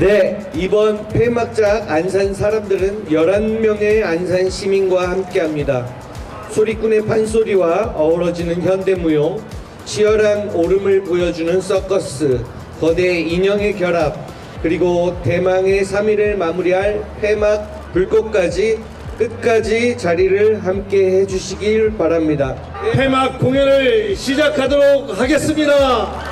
네, 이번 폐막작 안산 사람들은 11명의 안산 시민과 함께합니다. 소리꾼의 판소리와 어우러지는 현대무용, 치열한 오름을 보여주는 서커스, 거대 인형의 결합, 그리고 대망의 3일을 마무리할 폐막 불꽃까지 끝까지 자리를 함께 해주시길 바랍니다. 폐막 공연을 시작하도록 하겠습니다.